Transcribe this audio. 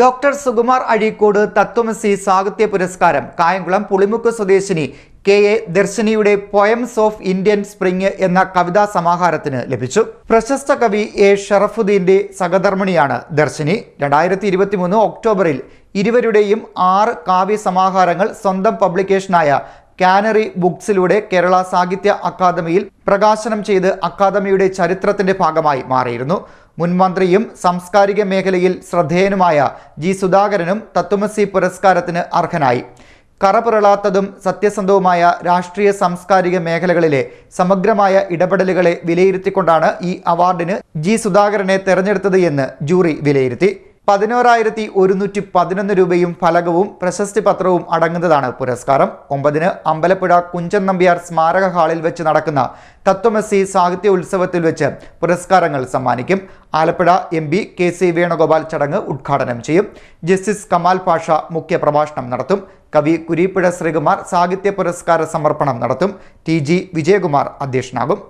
Doctor Sukumar Azhikode തത്വമസി സാഹിത്യ പുരസ്കാരം കായംകുളം പുളിമുക്ക് സ്വദേശിനി കെ എ ദർശിനിയുടെ പോയംസ് ഓഫ് ഇന്ത്യൻ സ്പ്രിംഗ് എന്ന കവിതാ സമാഹാരത്തിന് ലഭിച്ചു. പ്രശസ്ത കവി എ ഷറഫുദ്ദീന്റെ സഹധർമ്മിണിയാണ് ദർശിനി. രണ്ടായിരത്തി ഇരുപത്തിമൂന്ന് ഒക്ടോബറിൽ ഇരുവരുടെയും ആറ് കാവ്യ സമാഹാരങ്ങൾ സ്വന്തം പബ്ലിക്കേഷനായ കാനറി ബുക്സിലൂടെ കേരള സാഹിത്യ അക്കാദമിയിൽ പ്രകാശനം ചെയ്ത് അക്കാദമിയുടെ ചരിത്രത്തിന്റെ ഭാഗമായി മാറിയിരുന്നു. മുൻമന്ത്രിയും സാംസ്കാരിക മേഖലയിൽ ശ്രദ്ധേയനുമായ ജി സുധാകരനും തത്വമസി പുരസ്കാരത്തിന് അർഹനായി. കറപുരളാത്തതും സത്യസന്ധവുമായ രാഷ്ട്രീയ സാംസ്കാരിക മേഖലകളിലെ സമഗ്രമായ ഇടപെടലുകളെ വിലയിരുത്തിക്കൊണ്ടാണ് ഈ അവാർഡിന് ജി സുധാകരനെ തെരഞ്ഞെടുത്തത് എന്ന് ജൂറി വിലയിരുത്തി. പതിനോരായിരത്തി ഒരുന്നൂറ്റി പതിനൊന്ന് രൂപയും ഫലകവും പ്രശസ്തി പത്രവും അടങ്ങുന്നതാണ് പുരസ്കാരം. ഒമ്പതിന് അമ്പലപ്പുഴ കുഞ്ചൻ നമ്പ്യാർ സ്മാരക ഹാളിൽ വെച്ച് നടക്കുന്ന തത്വമസി സാഹിത്യ ഉത്സവത്തിൽ വെച്ച് പുരസ്കാരങ്ങൾ സമ്മാനിക്കും. Alappuzha M P K C Venugopal ചടങ്ങ് ഉദ്ഘാടനം ചെയ്യും. ജസ്റ്റിസ് കമാൽ പാഷ മുഖ്യ പ്രഭാഷണം നടത്തും. കവി കുരീപ്പുഴ ശ്രീകുമാർ സാഹിത്യ പുരസ്കാര സമർപ്പണം നടത്തും. T G Vijayakumar അധ്യക്ഷനാകും.